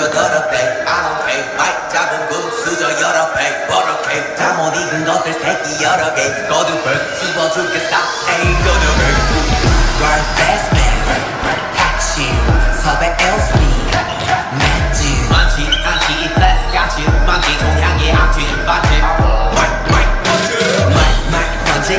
수저 더럽대. 아노케 마이. 작은 국 수저 여러 배. 버럭해. 잠옷 익은 것들 새끼 여러 개. 거듭을 씹어 죽겠다 에이 거듭을 World best man. 핵심 섭외 else me. 맥주 만지 안지 이 플래스 같이 만지 동향의 악취. 맞지? 마이 마이 먼지 마이 마이 먼지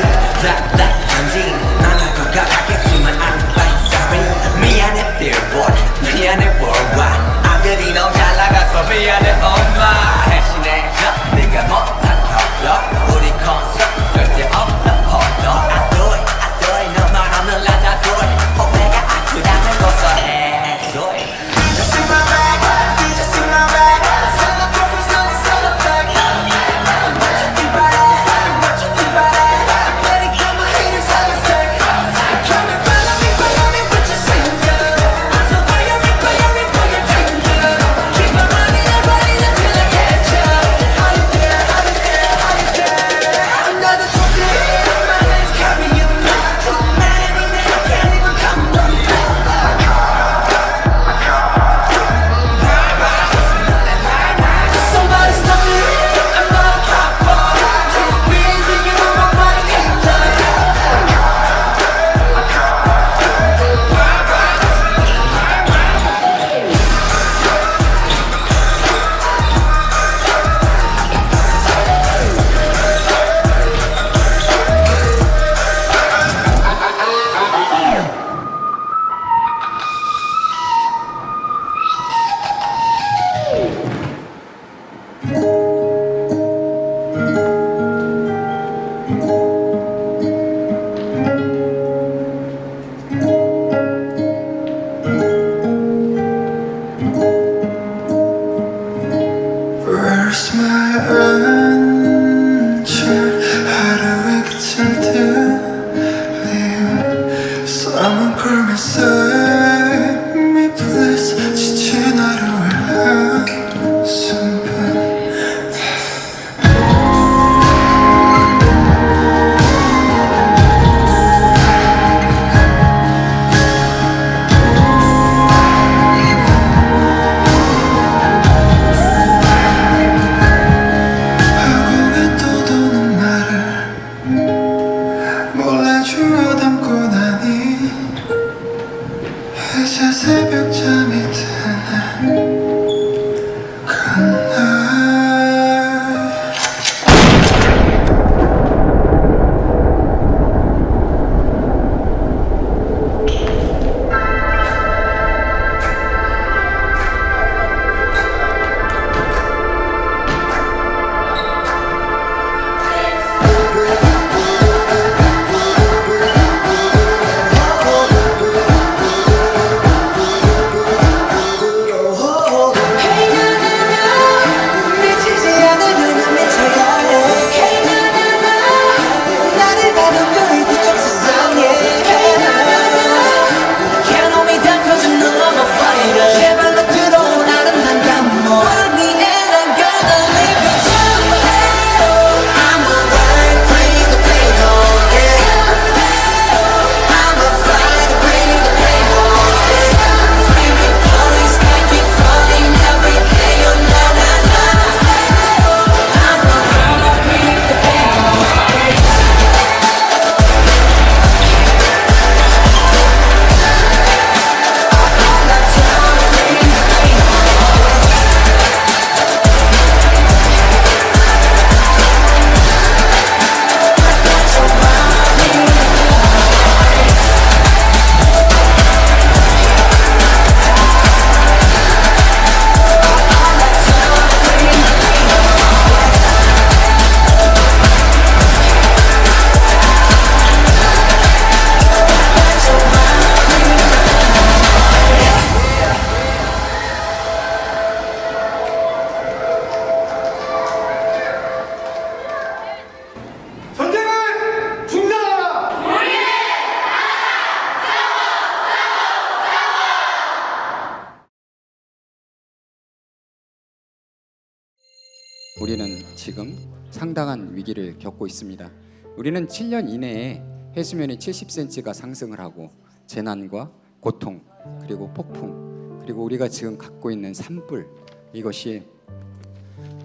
지금 상당한 위기를 겪고 있습니다. 우리는 7년 이내에 해수면이 70cm가 상승을 하고 재난과 고통 그리고 폭풍 그리고 우리가 지금 갖고 있는 산불 이것이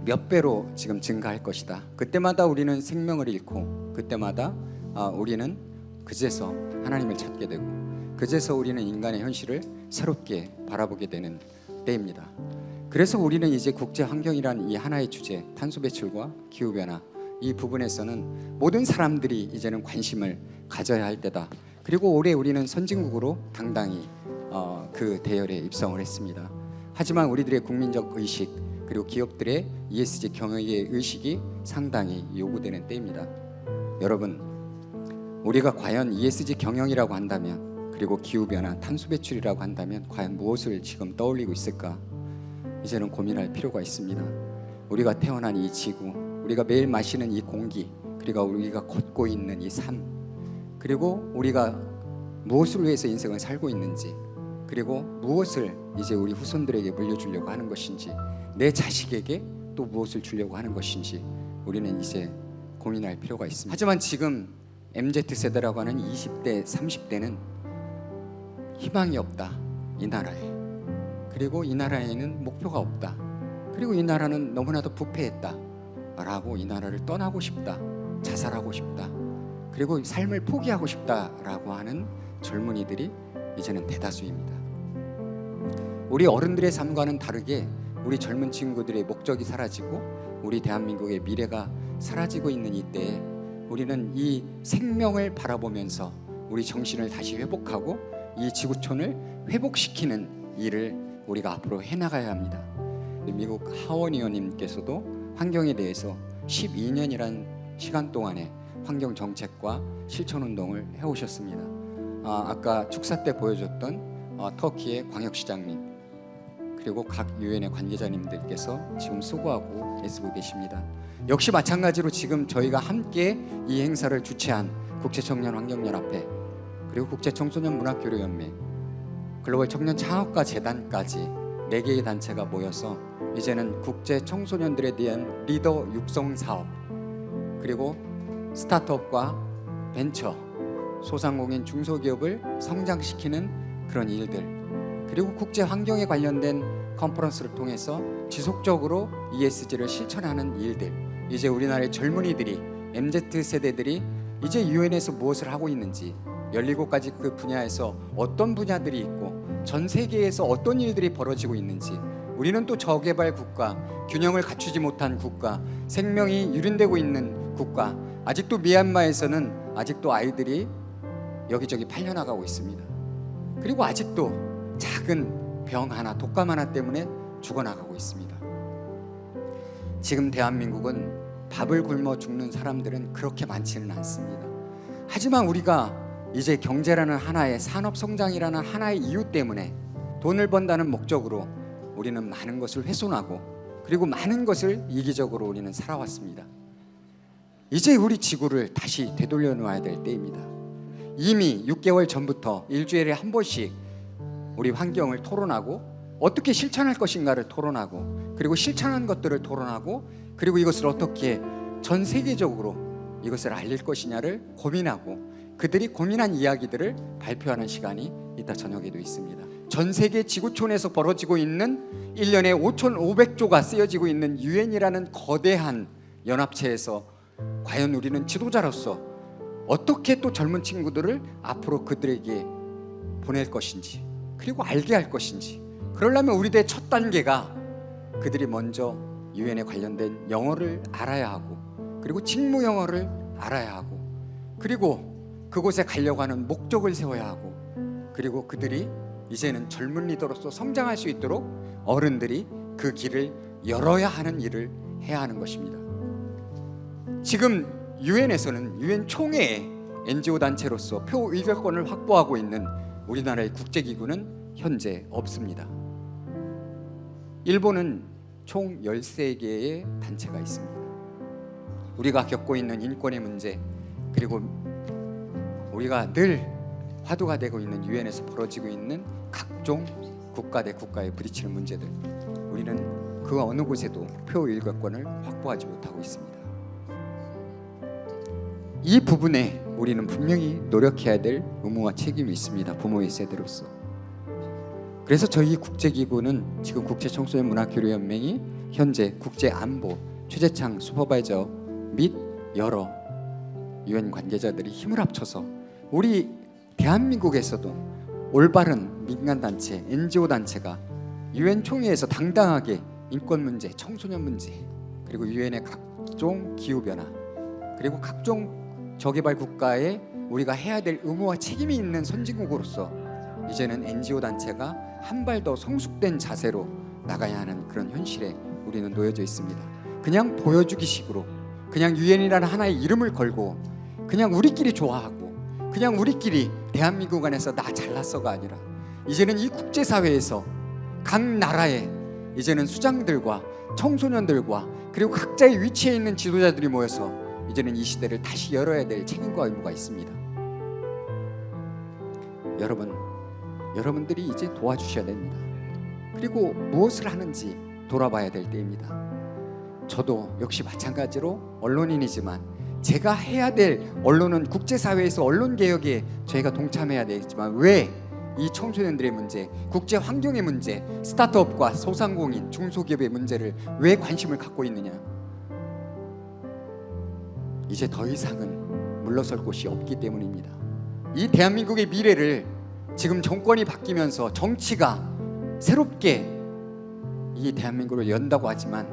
몇 배로 지금 증가할 것이다. 그때마다 우리는 생명을 잃고 그때마다 아, 우리는 그제서 하나님을 찾게 되고 그제서 우리는 인간의 현실을 새롭게 바라보게 되는 때입니다. 그래서 우리는 이제 국제 환경이란 이 하나의 주제, 탄소 배출과 기후 변화 이 부분에서는 모든 사람들이 이제는 관심을 가져야 할 때다. 그리고 올해 우리는 선진국으로 당당히 어, 그 대열에 입성을 했습니다. 하지만 우리들의 국민적 의식 그리고 기업들의 ESG 경영의 의식이 상당히 요구되는 때입니다. 여러분, 우리가 과연 ESG 경영이라고 한다면 그리고 기후 변화, 탄소 배출이라고 한다면 과연 무엇을 지금 떠올리고 있을까? 이제는 고민할 필요가 있습니다. 우리가 태어난 이 지구, 우리가 매일 마시는 이 공기, 그리고 우리가 걷고 있는 이 삶, 그리고 우리가 무엇을 위해서 인생을 살고 있는지, 그리고 무엇을 이제 우리 후손들에게 물려주려고 하는 것인지, 내 자식에게 또 무엇을 주려고 하는 것인지 우리는 이제 고민할 필요가 있습니다. 하지만 지금 MZ 세대라고 하는 20대, 30대는 희망이 없다. 이 나라에. 그리고 이 나라에는 목표가 없다. 그리고 이 나라는 너무나도 부패했다. 라고 이 나라를 떠나고 싶다. 자살하고 싶다. 그리고 삶을 포기하고 싶다라고 하는 젊은이들이 이제는 대다수입니다. 우리 어른들의 삶과는 다르게 우리 젊은 친구들의 목적이 사라지고 우리 대한민국의 미래가 사라지고 있는 이때에 우리는 이 생명을 바라보면서 우리 정신을 다시 회복하고 이 지구촌을 회복시키는 일을 우리가 앞으로 해나가야 합니다. 미국 하원 의원님께서도 환경에 대해서 12년이란 시간 동안에 환경 정책과 실천 운동을 해오셨습니다. 아, 아까 축사 때 보여줬던 어, 터키의 광역시장님 그리고 각 유엔의 관계자님들께서 지금 수고하고 애쓰고 계십니다. 역시 마찬가지로 지금 저희가 함께 이 행사를 주최한 국제청년 환경연합회 그리고 국제청소년 문화교류연맹 글로벌 청년 창업가 재단까지 네 개의 단체가 모여서 이제는 국제 청소년들에 대한 리더 육성 사업 그리고 스타트업과 벤처 소상공인 중소기업을 성장시키는 그런 일들 그리고 국제 환경에 관련된 컨퍼런스를 통해서 지속적으로 ESG를 실천하는 일들. 이제 우리나라의 젊은이들이 MZ 세대들이 이제 유엔에서 무엇을 하고 있는지 17가지 그 분야에서 어떤 분야들이 있고 전 세계에서 어떤 일들이 벌어지고 있는지 우리는 또 저개발 국가, 균형을 갖추지 못한 국가, 생명이 유린되고 있는 국가, 아직도 미얀마에서는 아직도 아이들이 여기저기 팔려나가고 있습니다. 그리고 아직도 작은 병 하나, 독감 하나 때문에 죽어나가고 있습니다. 지금 대한민국은 밥을 굶어 죽는 사람들은 그렇게 많지는 않습니다. 하지만 우리가 이제 경제라는 하나의 산업 성장이라는 하나의 이유 때문에 돈을 번다는 목적으로 우리는 많은 것을 훼손하고 그리고 많은 것을 이기적으로 우리는 살아왔습니다. 이제 우리 지구를 다시 되돌려 놓아야 될 때입니다. 이미 6개월 전부터 일주일에 한 번씩 우리 환경을 토론하고 어떻게 실천할 것인가를 토론하고 그리고 실천한 것들을 토론하고 그리고 이것을 어떻게 전 세계적으로 이것을 알릴 것이냐를 고민하고 그들이 고민한 이야기들을 발표하는 시간이 이따 저녁에도 있습니다. 전 세계 지구촌에서 벌어지고 있는 1년에 5,500조가 쓰여지고 있는 유엔이라는 거대한 연합체에서 과연 우리는 지도자로서 어떻게 또 젊은 친구들을 앞으로 그들에게 보낼 것인지 그리고 알게 할 것인지 그러려면 우리들의 첫 단계가 그들이 먼저 유엔에 관련된 영어를 알아야 하고 그리고 직무 영어를 알아야 하고 그리고 그곳에 가려고 하는 목적을 세워야 하고 그리고 그들이 이제는 젊은 리더로서 성장할 수 있도록 어른들이 그 길을 열어야 하는 일을 해야 하는 것입니다. 지금 유엔에서는 유엔 총회에 NGO 단체로서 표 의결권을 확보하고 있는 우리나라의 국제기구는 현재 없습니다. 일본은 총 13개의 단체가 있습니다. 우리가 겪고 있는 인권의 문제 그리고 우리가 늘 화두가 되고 있는 유엔에서 벌어지고 있는 각종 국가 대 국가에 부딪히는 문제들 우리는 그 어느 곳에도 표 일격권을 확보하지 못하고 있습니다. 이 부분에 우리는 분명히 노력해야 될 의무와 책임이 있습니다. 부모의 세대로서. 그래서 저희 국제기구는 지금 국제청소년 문화교류연맹이 현재 국제안보 최재창 슈퍼바이저 및 여러 유엔 관계자들이 힘을 합쳐서 우리 대한민국에서도 올바른 민간 단체, NGO 단체가 유엔 총회에서 당당하게 인권 문제, 청소년 문제, 그리고 유엔의 각종 기후 변화, 그리고 각종 저개발 국가에 우리가 해야 될 의무와 책임이 있는 선진국으로서 이제는 NGO 단체가 한 발 더 성숙된 자세로 나가야 하는 그런 현실에 우리는 놓여져 있습니다. 그냥 보여주기식으로 그냥 유엔이라는 하나의 이름을 걸고 그냥 우리끼리 좋아하고 그냥 우리끼리 대한민국 안에서 나 잘났어가 아니라 이제는 이 국제 사회에서 각 나라의 이제는 수장들과 청소년들과 그리고 각자의 위치에 있는 지도자들이 모여서 이제는 이 시대를 다시 열어야 될 책임과 의무가 있습니다. 여러분, 여러분들이 이제 도와주셔야 됩니다. 그리고 무엇을 하는지 돌아봐야 될 때입니다. 저도 역시 마찬가지로 언론인이지만 제가 해야 될 언론은 국제사회에서 언론 개혁에 저희가 동참해야 되겠지만 왜 이 청소년들의 문제, 국제 환경의 문제, 스타트업과 소상공인, 중소기업의 문제를 왜 관심을 갖고 있느냐? 이제 더 이상은 물러설 곳이 없기 때문입니다. 이 대한민국의 미래를 지금 정권이 바뀌면서 정치가 새롭게 이 대한민국을 연다고 하지만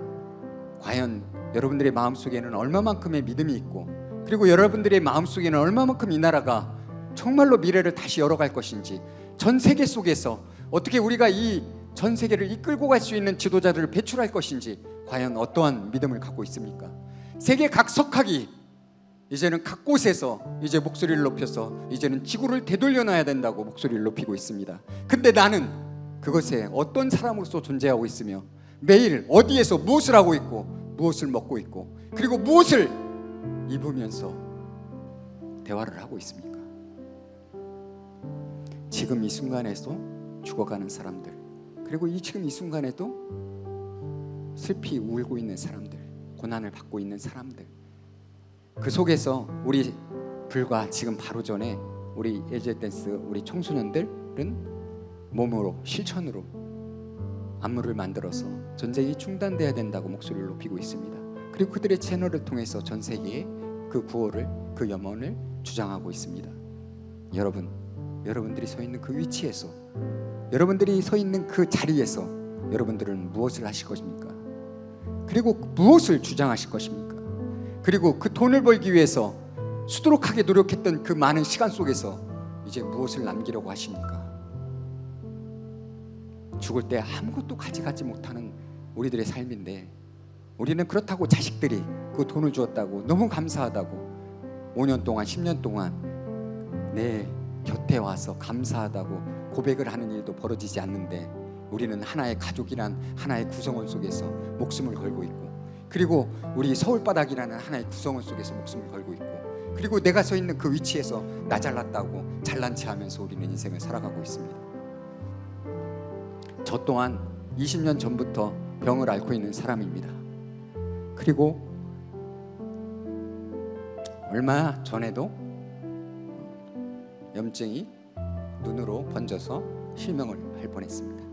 과연 여러분들의 마음속에는 얼마만큼의 믿음이 있고 그리고 여러분들의 마음속에는 얼마만큼 이 나라가 정말로 미래를 다시 열어갈 것인지 전 세계 속에서 어떻게 우리가 이 전 세계를 이끌고 갈 수 있는 지도자들을 배출할 것인지 과연 어떠한 믿음을 갖고 있습니까? 세계 각 석학이 이제는 각 곳에서 이제 목소리를 높여서 이제는 지구를 되돌려 놔야 된다고 목소리를 높이고 있습니다. 근데 나는 그것에 어떤 사람으로서 존재하고 있으며 매일 어디에서 무엇을 하고 있고 무엇을 먹고 있고 그리고 무엇을 입으면서 대화를 하고 있습니까? 지금 이 순간에도 죽어가는 사람들 그리고 이 지금 이 순간에도 슬피 울고 있는 사람들 고난을 받고 있는 사람들 그 속에서 우리 불과 지금 바로 전에 우리 예제 댄스 우리 청소년들은 몸으로 실천으로 안무를 만들어서 전쟁이 중단돼야 된다고 목소리를 높이고 있습니다. 그리고 그들의 채널을 통해서 전 세계에 그 구호를 그 염원을 주장하고 있습니다. 여러분, 여러분들이 서 있는 그 위치에서 여러분들이 서 있는 그 자리에서 여러분들은 무엇을 하실 것입니까? 그리고 무엇을 주장하실 것입니까? 그리고 그 돈을 벌기 위해서 수두룩하게 노력했던 그 많은 시간 속에서 이제 무엇을 남기려고 하십니까? 죽을 때 아무것도 가져가지 못하는 우리들의 삶인데 우리는 그렇다고 자식들이 그 돈을 주었다고 너무 감사하다고 5년 동안 10년 동안 내 곁에 와서 감사하다고 고백을 하는 일도 벌어지지 않는데 우리는 하나의 가족이란 하나의 구성원 속에서 목숨을 걸고 있고 그리고 우리 서울바닥이라는 하나의 구성원 속에서 목숨을 걸고 있고 그리고 내가 서 있는 그 위치에서 나 잘났다고 잘난 체 하면서 우리는 인생을 살아가고 있습니다. 저 또한 20년 전부터 병을 앓고 있는 사람입니다. 그리고 얼마 전에도 염증이 눈으로 번져서 실명을 할 뻔했습니다.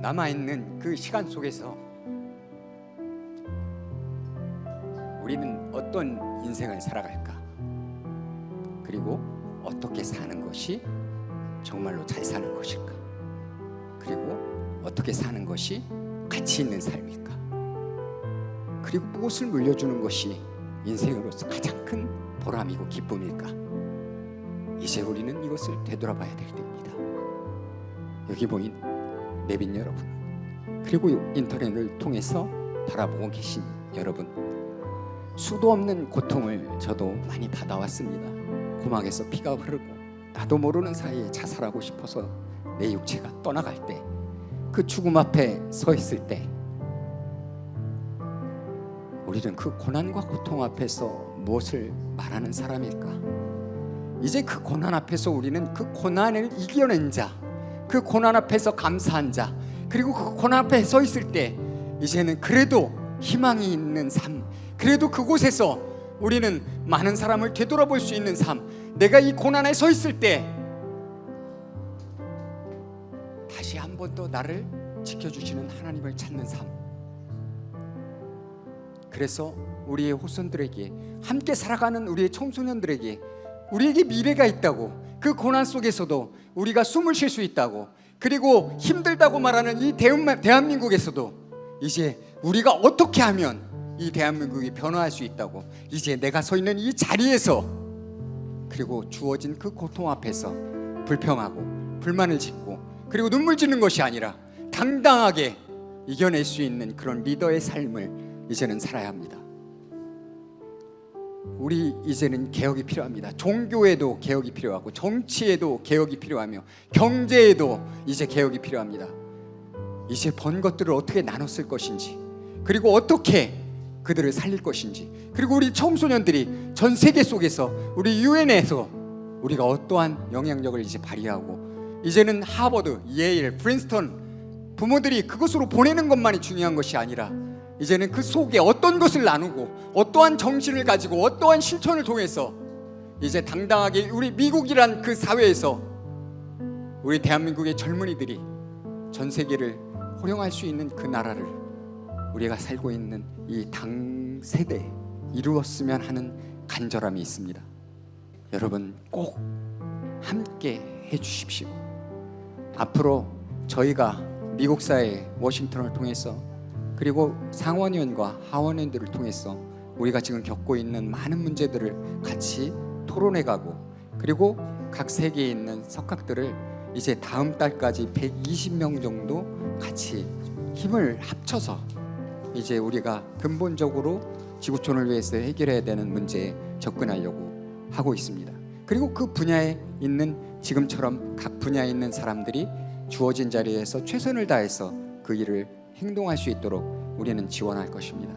남아 있는 그 시간 속에서 어떤 인생을 살아갈까? 그리고 어떻게 사는 것이 정말로 잘 사는 것일까? 그리고 어떻게 사는 것이 가치 있는 삶일까? 그리고 무엇을 물려주는 것이 인생으로서 가장 큰 보람이고 기쁨일까? 이제 우리는 이것을 되돌아봐야 될 때입니다. 여기 모인 내빈 여러분, 그리고 인터넷을 통해서 바라보고 계신 여러분, 수도 없는 고통을 저도 많이 받아왔습니다. 고막에서 피가 흐르고 나도 모르는 사이에 자살하고 싶어서 내 육체가 떠나갈 때, 그 죽음 앞에 서 있을 때, 우리는 그 고난과 고통 앞에서 무엇을 말하는 사람일까? 이제 그 고난 앞에서 우리는 그 고난을 이겨낸 자, 그 고난 앞에서 감사한 자, 그리고 그 고난 앞에 서 있을 때 이제는 그래도 희망이 있는 삶, 그래도 그곳에서 우리는 많은 사람을 되돌아볼 수 있는 삶. 내가 이 고난에 서 있을 때 다시 한 번 더 나를 지켜주시는 하나님을 찾는 삶. 그래서 우리의 후손들에게 함께 살아가는 우리의 청소년들에게 우리에게 미래가 있다고 그 고난 속에서도 우리가 숨을 쉴 수 있다고 그리고 힘들다고 말하는 이 대한- 대한민국에서도 이제 우리가 어떻게 하면 이 대한민국이 변화할 수 있다고 이제 내가 서 있는 이 자리에서 그리고 주어진 그 고통 앞에서 불평하고 불만을 짓고 그리고 눈물 짓는 것이 아니라 당당하게 이겨낼 수 있는 그런 리더의 삶을 이제는 살아야 합니다. 우리 이제는 개혁이 필요합니다. 종교에도 개혁이 필요하고 정치에도 개혁이 필요하며 경제에도 이제 개혁이 필요합니다. 이제 번 것들을 어떻게 쓸 것인지 그리고 어떻게 그들을 살릴 것인지. 그리고 우리 청소년들이 전 세계 속에서 우리 유엔에서 우리가 어떠한 영향력을 이제 발휘하고 이제는 하버드, 예일, 프린스턴 부모들이 그것으로 보내는 것만이 중요한 것이 아니라 이제는 그 속에 어떤 것을 나누고 어떠한 정신을 가지고 어떠한 실천을 통해서 이제 당당하게 우리 미국이란 그 사회에서 우리 대한민국의 젊은이들이 전 세계를 호령할 수 있는 그 나라를 우리가 살고 있는 이 당 세대에 이루었으면 하는 간절함이 있습니다. 여러분 꼭 함께 해 주십시오. 앞으로 저희가 미국 사회 워싱턴을 통해서 그리고 상원의원과 하원의원들을 통해서 우리가 지금 겪고 있는 많은 문제들을 같이 토론해 가고 그리고 각 세계에 있는 석학들을 이제 다음 달까지 120명 정도 같이 힘을 합쳐서 이제 우리가 근본적으로 지구촌을 위해서 해결해야 되는 문제에 접근하려고 하고 있습니다. 그리고 그 분야에 있는 지금처럼 각 분야에 있는 사람들이 주어진 자리에서 최선을 다해서 그 일을 행동할 수 있도록 우리는 지원할 것입니다.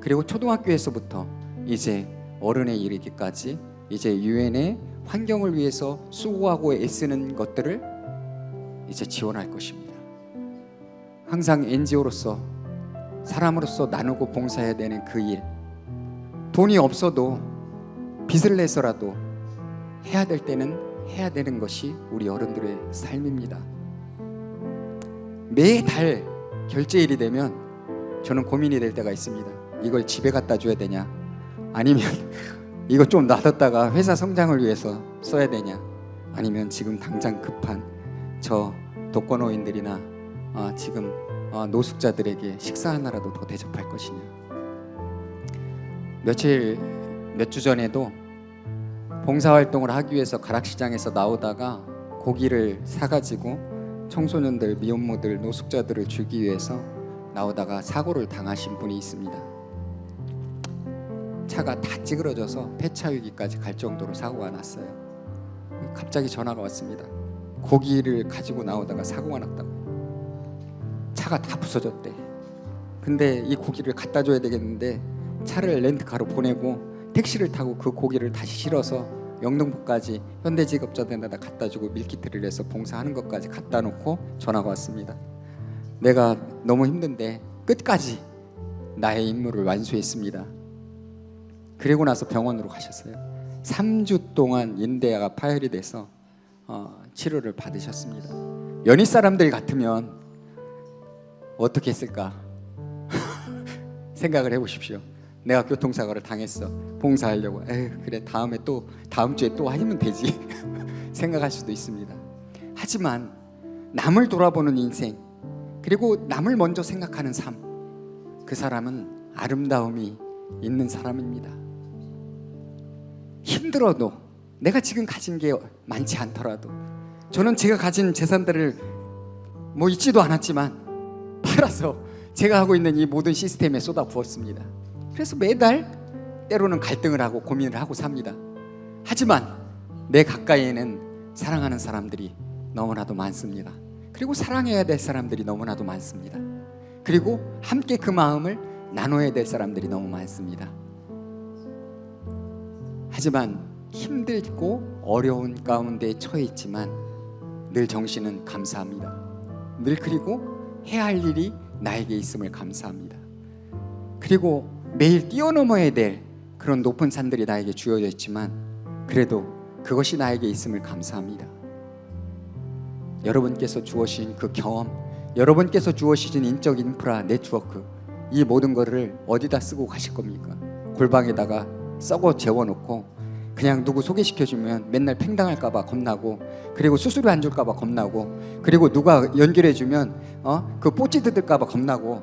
그리고 초등학교에서부터 이제 어른에 이르기까지 이제 유엔의 환경을 위해서 수고하고 애쓰는 것들을 이제 지원할 것입니다. 항상 NGO로서 사람으로서 나누고 봉사해야 되는 그 일. 돈이 없어도 빚을 내서라도 해야 될 때는 해야 되는 것이 우리 어른들의 삶입니다. 매달 결제일이 되면 저는 고민이 될 때가 있습니다. 이걸 집에 갖다 줘야 되냐? 아니면 이거 좀 놔뒀다가 회사 성장을 위해서 써야 되냐? 아니면 지금 당장 급한 저 독거노인들이나 아, 지금 아, 노숙자들에게 식사 하나라도 더 대접할 것이냐? 며칠 몇 주 전에도 봉사활동을 하기 위해서 가락시장에서 나오다가 고기를 사가지고 청소년들, 미혼모들, 노숙자들을 주기 위해서 나오다가 사고를 당하신 분이 있습니다. 차가 다 찌그러져서 폐차 위기까지 갈 정도로 사고가 났어요. 갑자기 전화가 왔습니다. 고기를 가지고 나오다가 사고가 났다고. 차가 다 부서졌대. 근데 이 고기를 갖다 줘야 되겠는데 차를 렌트카로 보내고 택시를 타고 그 고기를 다시 실어서 영등포까지 현대직업자들에다 갖다 주고 밀키트를 해서 봉사하는 것까지 갖다 놓고 전화가 왔습니다. 내가 너무 힘든데 끝까지 나의 임무를 완수했습니다. 그리고 나서 병원으로 가셨어요. 3주 동안 인대가 파열이 돼서 어, 치료를 받으셨습니다. 연희 사람들 같으면 어떻게 했을까 생각을 해보십시오. 내가 교통사고를 당했어. 봉사하려고. 에휴, 그래 다음에 또 다음 주에 또 하면 되지. 생각할 수도 있습니다. 하지만 남을 돌아보는 인생 그리고 남을 먼저 생각하는 삶. 그 사람은 아름다움이 있는 사람입니다. 힘들어도 내가 지금 가진 게 많지 않더라도 저는 제가 가진 재산들을 뭐 있지도 않았지만 팔아서 제가 하고 있는 이 모든 시스템에 쏟아 부었습니다. 그래서 매달 때로는 갈등을 하고 고민을 하고 삽니다. 하지만 내 가까이에는 사랑하는 사람들이 너무나도 많습니다. 그리고 사랑해야 될 사람들이 너무나도 많습니다. 그리고 함께 그 마음을 나눠야 될 사람들이 너무 많습니다. 하지만 힘들고 어려운 가운데 처해 있지만 늘 정신은 감사합니다. 늘 그리고 해야 할 일이 나에게 있음을 감사합니다. 그리고 매일 뛰어넘어야 될그 그런 높은 산들이 나에게 주어져 있지만 그래도 그것이 나에게 있음을 감사합니다. 여러분께서 주어진 그 경험, 여러분께서 주어진 인적 인프라, 네트워크 이 모든 거를 어디다 쓰고 가실 겁니까? 골방에다가 썩어 재워놓고 그냥 누구 소개시켜주면 맨날 팽당할까봐 겁나고 그리고 수수료 안 줄까봐 겁나고 그리고 누가 연결해주면 어 그 뽀찌 뜯을까봐 겁나고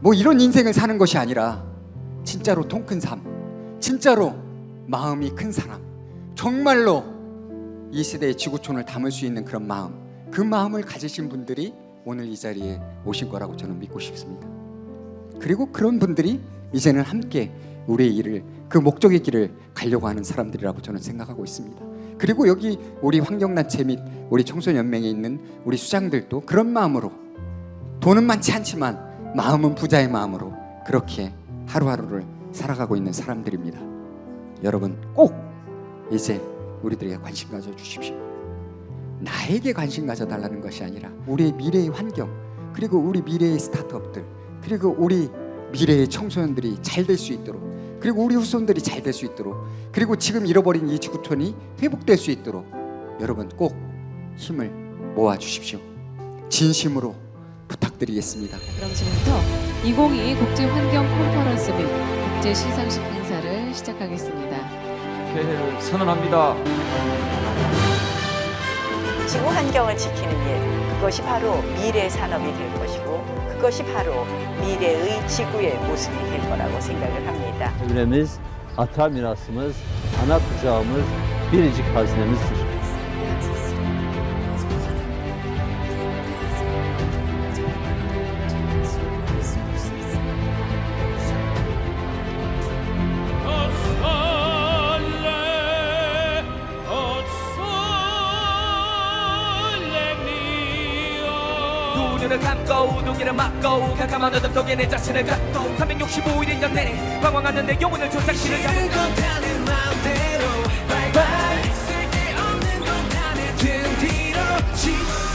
뭐 이런 인생을 사는 것이 아니라 진짜로 통 큰 삶, 진짜로 마음이 큰 사람, 정말로 이 시대의 지구촌을 담을 수 있는 그런 마음, 그 마음을 가지신 분들이 오늘 이 자리에 오신 거라고 저는 믿고 싶습니다. 그리고 그런 분들이 이제는 함께 우리의 일을 그 목적의 길을 가려고 하는 사람들이라고 저는 생각하고 있습니다. 그리고 여기 우리 환경단체 및 우리 청소년연맹에 있는 우리 수장들도 그런 마음으로 돈은 많지 않지만 마음은 부자의 마음으로 그렇게 하루하루를 살아가고 있는 사람들입니다. 여러분 꼭 이제 우리들에게 관심 가져 주십시오. 나에게 관심 가져 달라는 것이 아니라 우리의 미래의 환경 그리고 우리 미래의 스타트업들 그리고 우리 미래의 청소년들이 잘 될 수 있도록 그리고 우리 후손들이 잘 될 수 있도록 그리고 지금 잃어버린 이 지구촌이 회복될 수 있도록 여러분 꼭 힘을 모아 주십시오. 진심으로 부탁드리겠습니다. 그럼 지금부터 2022 국제 환경 컨퍼런스 및 국제 시상식 행사를 시작하겠습니다. 개회를 선언합니다. 지구 환경을 지키는 일, 그것이 바로 미래 산업이 될 것이고, 그것이 바로 미래의 지구의 모습이 될 거라고 생각을 합니다. Çevremiz, ata mirasımız, ana kucağımız, biricik hazinemizdir. 눈을 감고 독일을 막고 가감한 어둠 속에 내 자신을 갖고 365일인 년 내내 방황하는 내 영혼을 조작 실을 잡은 다는 마음대로. 바이바이 쓸데없는 건다 내든 뒤로.